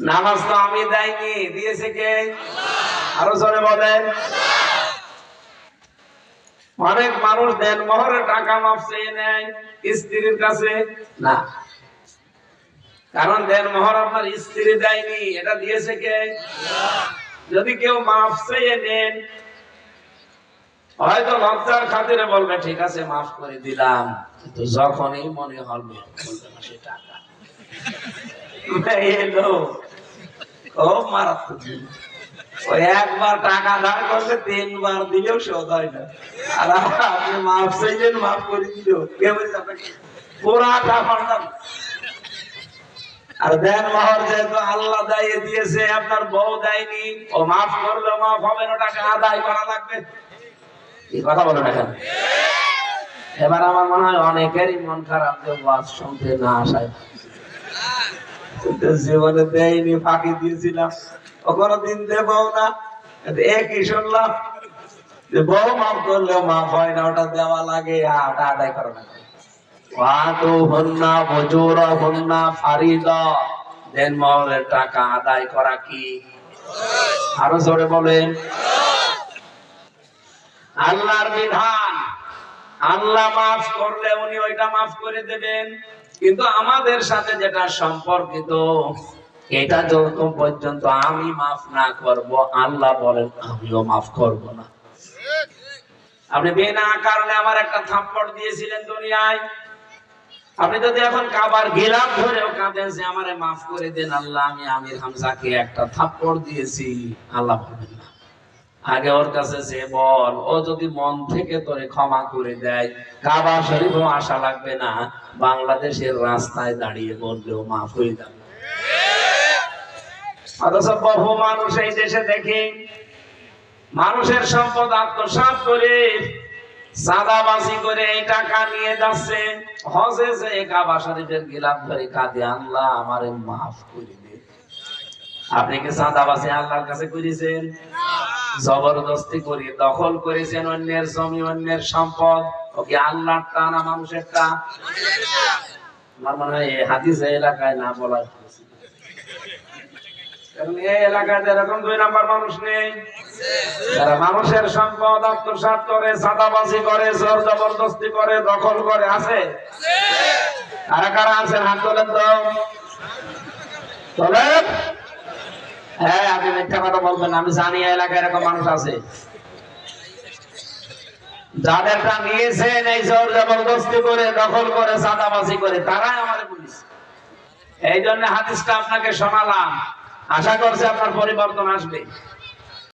নামাজ তো আমি দেয়নি, দিয়েছে কে? আরও জনে বলেন। অনেক মানুষ দেন মোহরে টাকা মাপ চেয়ে নেয়, স্ত্রীর কাছে। না। কারণ দেন মোহর আপনার স্ত্রী দেয়নি, এটা দিয়েছে কে? যদি কেউ মাপ চেয়ে নেন, হয়তো লজ্জার খাতিরে বলবে, ঠিক আছে, মাফ করে দিলাম। কিন্তু যখনই মনে হবে, বলবে সে টাকা। খুব মারাত্মক। একবার টাকা তিনবার দিলেও হয় না। আর আপনি মাফ মাফ করে দিল কে বলছে আর দেন মহর যেহেতু আল্লাহ দায়ী দিয়েছে, আপনার বউ দেয়নি, ও মাফ করলে মাফ হবে না টাকা আদায় করা লাগবে। এই কথা বলে না এবার আমার মনে হয় অনেকেরই মন খারাপ যে ওয়াজ শুনতে না আসায়। জীবনে দেয়নি, ফাঁকি দিয়েছিলাম। ও কোনোদিন দেবও না। একই শুনলাম যে বউ মাফ করলেও মাফ হয় না, ওটা দেওয়া লাগে আর ওটা আদায় করা দেন মহলের টাকা আদায় করা কি? আরও জোরে বলেন। আল্লাহর বিধান। আল্লাহ মাফ করলে উনি ওইটা মাফ করে দেবেন। কিন্তু আমাদের সাথে যেটা সম্পর্কিত, এটা যত পর্যন্ত আমি মাফ না করব, আল্লাহ বলেন, আমিও মাফ করব না। আপনি বিনা কারণে আমার একটা থাপ্পড় দিয়েছিলেন দুনিয়ায়। আপনি যদি এখন কাবার গেলাম ধরেও কাঁদেন যে, আমারে মাফ করে দেন আল্লাহ, আমি আমির হামজাকে একটা থাপ্পড় দিয়েছি। আল্লাহ বলবেন না। আগে ওর কাছে যে বল, ও যদি মন থেকে তোরে ক্ষমা করে দেয় কাবা শরীফও আশা লাগবে না, বাংলাদেশের রাস্তায় দাঁড়িয়ে বললেও মাফ হয়ে যাবে। টাকা নিয়ে যাচ্ছে। হজে যে কাবা শরীফের কাঁদে মাফ আপনি কি সাদাবাজি আল্লাহর কাছে করেছেন? জবরদস্তি করে, দখল করেছেন অন্যের জমি, অন্যের সম্পদ। ওকে আল্লাহর টা না মানুষের টা আমার মনে হয় এই হাদিস এলাকায় না বলা এই এলাকায় এরকম দুই নাম্বার মানুষ নেই। যারা মানুষের সম্পদ আত্মসাৎ করে সাদাবাজি করে, জোর জবরদস্তি করে, দখল করে, আছে? কারা কারা আছেন? হাত তোলেন তো। তোলেন? হ্যাঁ আপনি মিথ্যা কথা বলবেন আমি জানি এলাকায় এরকম মানুষ আছে। যাদেরটা নিয়েছেন এই জোর জবরদস্তি করে, দখল করে, চাঁদাবাজি করে, তারাই আমাদের পুলিশ। এই জন্য হাদিসটা আপনাকে শোনালাম। আশা করছি আপনার পরিবর্তন আসবে।